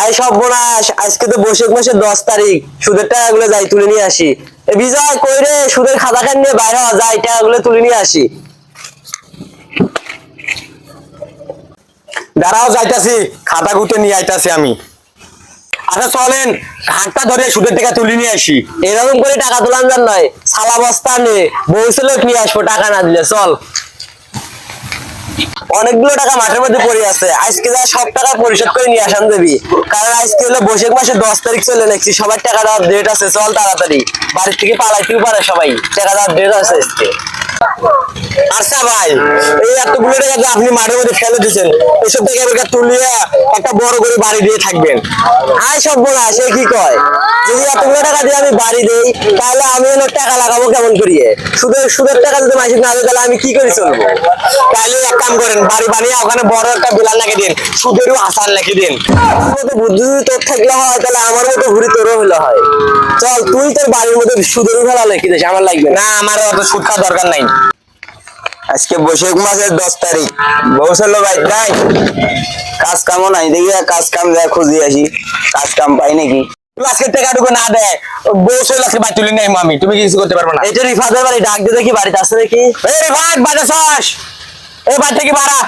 আয় সব বোনাস আজকে তো বৈশাখ মাসের দশ তারিখ, সুদের টাকাগুলো যাই তুলে নিয়ে আসি। বিজয়, কই রে? সুদের খাতা খান নিয়ে বাইরে যাই, টাকাগুলো তুলে নিয়ে আসি। দাঁড়াও, যাইতাছি। খাতা গুটে নিয়ে আইতাছি আমি। আচ্ছা চলেন, হাতটা ধরে সুদের টাকা তুলে নিয়ে আসি। এরকম করে টাকা তোলান যান নয়, সালা বস্তা নে। বউসেলে নিয়ে আসব, টাকা না দিলে, চল। অনেকগুলো টাকা মাঠের মধ্যে পড়ে আছে। আজকে যা সব টাকা পরিশোধ করে নিয়ে আসান দেবি। কারণ আজকে হলো বৈশাখ মাসে দশ তারিখ চলে নাকি সবার টাকা দেওয়ার ডেট আছে। চল তাড়াতাড়ি। বাড়ির থেকে পালাইতেও পারে সবাই। টাকা দেওয়ার ডেট আছে আজকে। আচ্ছা ভাই, এই এতগুলো টাকা যে আপনি মাঠের মধ্যে ফেলে দিয়েছেন, এসব টাকা এবার তুলিয়ে একটা বড় করে বাড়ি দিয়ে থাকবেন। আয় সব বলা সে কি কয়? যদি এতগুলো টাকা দিয়ে আমি বাড়ি দেই, তাহলে আমি হলো টাকা লাগাবো কেমন করিয়ে? সুদের সুদের টাকা যদি মাসিক না তাহলে আমি কি করে চলবো? তাহলে এক কাম করেন, বাড়ি বানিয়ে ওখানে বড় একটা বিলান লাগিয়ে দিন, সুদেরও আসার লাগিয়ে দিন। মতো বুদ্ধি তোর থাকলে হয়, তাহলে আমার মতো ঘুরি তোরও হলে হয়। চল, তুই তোর বাড়ির মধ্যে সুদের ফেলা লিখে দিস আমার লাগবে না। আমার অত সুদ খাওয়া দরকার নাই। আজকে বৈশাখ মাসের দশ তারিখ। বৌসলো ভাই যাই কাজ কামও নাই দেখি কাজ কাম যা খুঁজে আসি কাজ কাম পাই নাকি। আজকে টাকাটুকু না দেয় বৌসল আজকে বাড়ি তুলে নেই আমি তুমি কিছু করতে পারবে না। রিফাদের বাড়ি ডাক দিয়ে দেখি বাড়িতে আসছে নাকি। এই চাস এই বাড়ি থেকে বাড়া।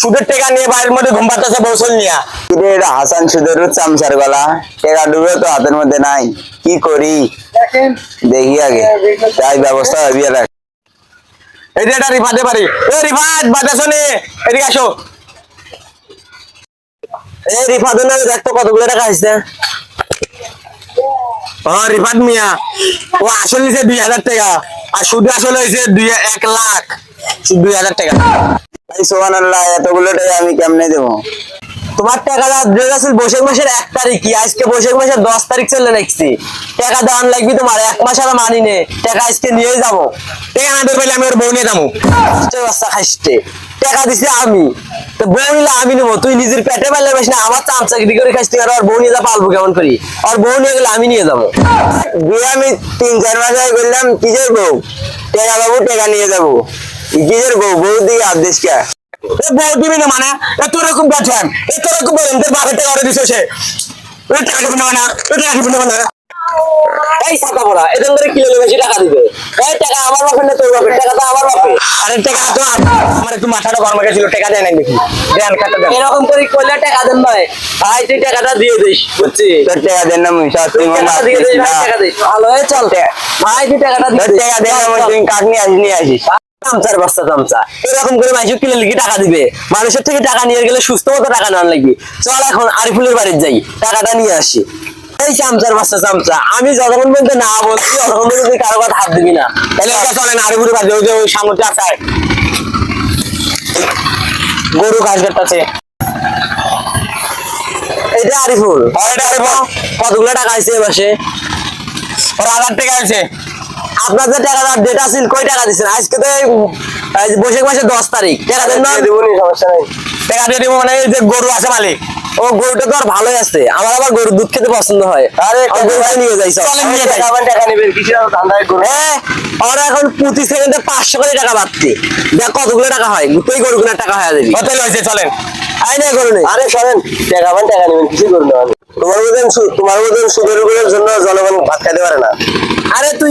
সুদের টাকা নিয়ে বাড়ির মধ্যে ঘুম বৌসল নিয়ে। কিরে এটা হাসান সুদের চামচার গলা। টেকা ডুবে তো হাতের মধ্যে নাই কি করি? দেখি আগে তাই ব্যবস্থা ভাবিয়ে রাখ। এটা পারি এ এদিকে আসো। এই রিফাদের নামে দেখ কতগুলো টাকা আসছে ও মিয়া। ও, আসল নিছে দুই হাজার টাকা। আর সুদ আসল হয়েছে দুই, এক লাখ। দুই হাজার টাকা। আল্লাহ এতগুলো টাকা আমি কেমনে দেবো? তোমার টাকাটা ডেট আছে বৈশাখ মাসের এক তারিখই আজকে বৈশাখ মাসের দশ তারিখ চলে নাকছি টাকা দেওয়ান লাগবে তোমার এক মাস আর মানি নে টাকা আজকে নিয়েই যাব। টাকা না দিয়ে পাইলে আমি ওর বউ নিয়ে যাব। বাচ্চা খাইছে টাকা দিছি আমি। তো বউ নিলে আমি নেব তুই নিজের পেটে পারলে বেশ না আমার চাম চাকরি করে খাইছি আর ওর বউ নিয়ে যা পালবো কেমন করি? আর বউ নিয়ে গেলে আমি নিয়ে যাব। বিয়ে আমি তিন চার মাস আগে করলাম কিসের বউ? টাকা বাবু টাকা নিয়ে যাব। কিসের বউ? বউ দিকে আদেশ কে? বউ দিবি না মানে? এ তোর এরকম পাঠান এ তোর বলেন তোর বাপের টাকা অর্ডার দিছে সে। টাকা দিবি না টাকা দিবি না এই ছাতা পড়া এদের ধরে কিলো বেশি টাকা দিবে। এই টাকা আমার বাপের না তোর বাপের? টাকা তো আমার বাপের। আরে টাকা তো আমার একটু মাথাটা গরম গেছিল টাকা দেয় নাই দেখি দেন খাতা দেন। এরকম করে করলে টাকা দেন ভাই। ভাই তুই টাকাটা দিয়ে দিস বুঝছি? তোর টাকা দেন না তুই সত্যি টাকাটা দিয়ে দিস ভাই টাকা দিস। ভালো হয়ে চল। ভাই তুই টাকাটা দিয়ে টাকা দেন তুই নিয়ে নিয়ে আসিস চামচার বস্তা চামচা। এরকম করে মাইসুক কিনে লিখে টাকা দিবে। মানুষের থেকে টাকা নিয়ে গেলে সুস্থ মতো টাকা নেওয়ার লাগবে। চল এখন আরিফুলের বাড়ির যাই, টাকাটা নিয়ে আসি। এই চামচার বস্তা চামচা, আমি যতক্ষণ পর্যন্ত না বলছি ততক্ষণ পর্যন্ত কারও কথা হাত দিবি না। তাহলে এটা চলে না আরে বুড়ি ওই যে ওই সামনে আছে গরু ঘাস কাটতেছে। এটা আরিফুল। কতগুলো টাকা আছে এ মাসে? ওর টাকা আছে। আপনার যে ডেট আছে টাকা দিচ্ছেন আজকে তো বৈশাখ মাসের দশ তারিখ। টাকা দেন সমস্যা নেই। টাকা দিয়ে দিব মানে যে গরু আছে মালিক ও গরুটা তো আর ভালোই আছে। আমার আবার গরুর দুধ খেতে পছন্দ হয়। আরে গরুটা নিয়ে যাই চলেন নিয়ে যাই। টাকা নেবেন কিসের ধান্দায় করুন হ্যাঁ ওরা এখন প্রতি সেকেন্ডে পাঁচশো করে টাকা দেখ কতগুলো টাকা হয় তুই গরুগুলোর টাকা হয়ে চলেন। আই না গরু নেই আরে টাকা পান টাকা নেবেন কিসে করুন তোমার মতন তোমার মতন সুদের জন্য জনগণ ভাত খাইতে পারে না। আরে তুই